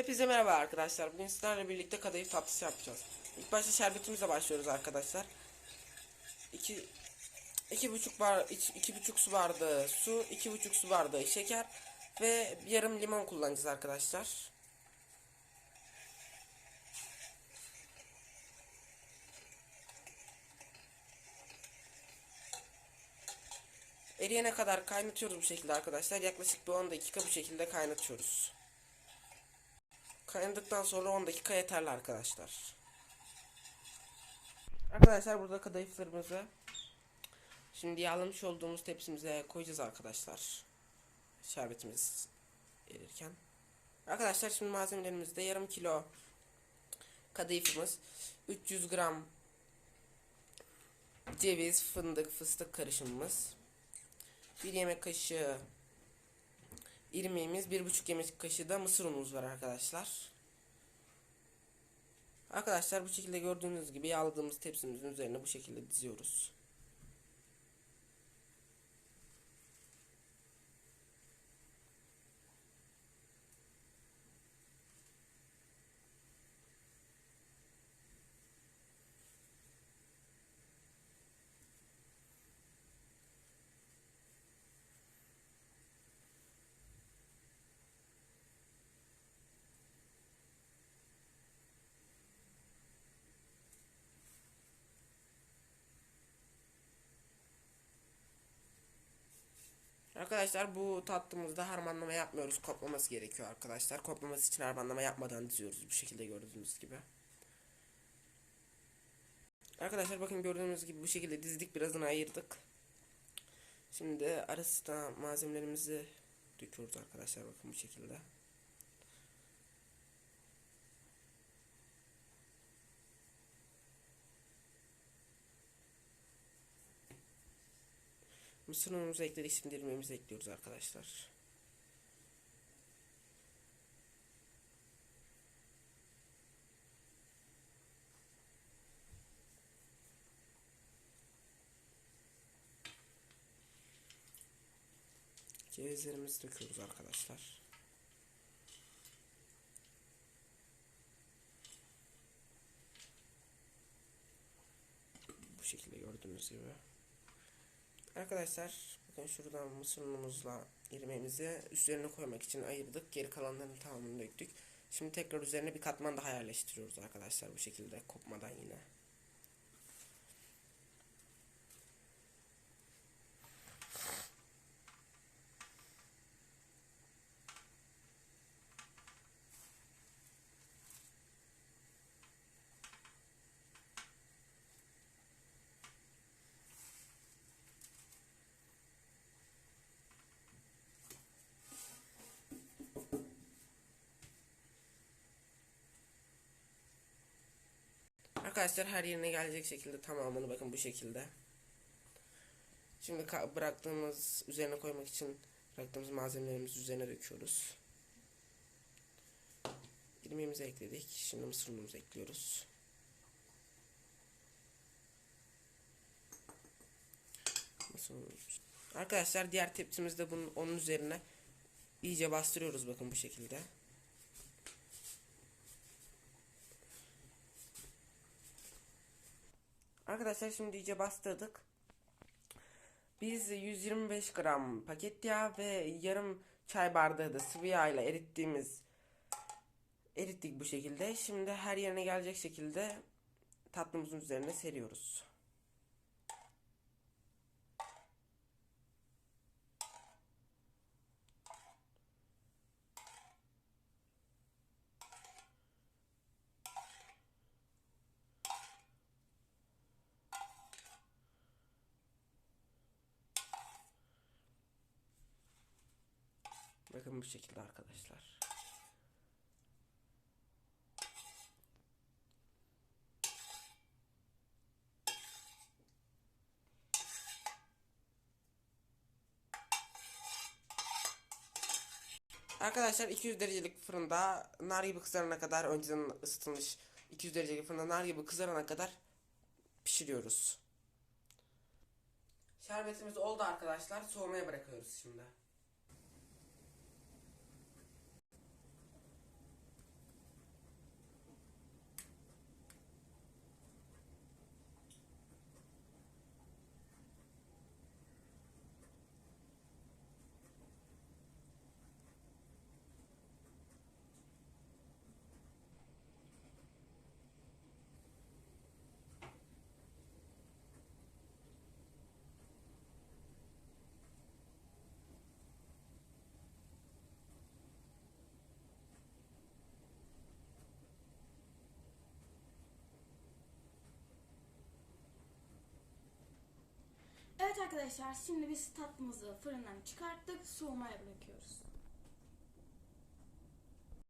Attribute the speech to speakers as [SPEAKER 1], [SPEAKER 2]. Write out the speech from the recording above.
[SPEAKER 1] Hepinize merhaba arkadaşlar. Bugün sizlerle birlikte kadayıf tatlısı yapacağız. İlk başta şerbetimizle başlıyoruz arkadaşlar. 2 iki buçuk bar iki buçuk su bardağı su, iki buçuk su bardağı şeker ve yarım limon kullanacağız arkadaşlar. Eriyene kadar kaynatıyoruz bu şekilde arkadaşlar. Yaklaşık bir 10 dakika bu şekilde kaynatıyoruz. Kaynadıktan sonra 10 dakika yeterli arkadaşlar. Arkadaşlar burada kadayıflarımızı şimdi yağlamış olduğumuz tepsimize koyacağız arkadaşlar. Şerbetimiz erirken. Arkadaşlar şimdi malzemelerimizde yarım kilo kadayıfımız, 300 gram ceviz, fındık, fıstık karışımımız, bir yemek kaşığı irmiğimiz, bir buçuk yemek kaşığı da mısır unumuz var arkadaşlar. Arkadaşlar bu şekilde gördüğünüz gibi yağladığımız tepsimizin üzerine bu şekilde diziyoruz. Arkadaşlar bu tatlımızda harmanlama yapmıyoruz. Koplaması gerekiyor arkadaşlar. Koplaması için harmanlama yapmadan diziyoruz bu şekilde gördüğünüz gibi. Arkadaşlar bakın gördüğünüz gibi bu şekilde dizdik birazını ayırdık. Şimdi arasına malzemelerimizi döküyoruz arkadaşlar bakın bu şekilde. Mısır şimdi irmiğimizi ekliyoruz arkadaşlar. Cevizlerimizi döküyoruz arkadaşlar. Bu şekilde gördüğünüz gibi. Arkadaşlar bakın şuradan mısır unumuzla irmiğimizi üzerine koymak için ayırdık. Geri kalanların tamamını döktük. Şimdi tekrar üzerine bir katman daha yerleştiriyoruz arkadaşlar bu şekilde kopmadan yine. Arkadaşlar her yerine gelecek şekilde tamamını bakın bu şekilde. Şimdi bıraktığımız üzerine koymak için bıraktığımız malzemelerimizi üzerine döküyoruz. İrmiğimizi ekledik. Şimdi mısır ekliyoruz. Arkadaşlar diğer tepsimizde bunun onun üzerine iyice bastırıyoruz bakın bu şekilde. Arkadaşlar şimdi iyice bastırdık. Biz 125 gram paket yağ ve yarım çay bardağı da sıvı yağ ile erittiğimiz erittik bu şekilde. Şimdi her yerine gelecek şekilde tatlımızın üzerine seriyoruz. Bakın bu şekilde arkadaşlar. Arkadaşlar 200 derecelik fırında nar gibi kızarana kadar önceden ısıtılmış 200 derecelik fırında nar gibi kızarana kadar pişiriyoruz. Şerbetimiz oldu arkadaşlar. Soğumaya bırakıyoruz şimdi.
[SPEAKER 2] Arkadaşlar şimdi biz tatlımızı fırından çıkarttık soğumaya bırakıyoruz.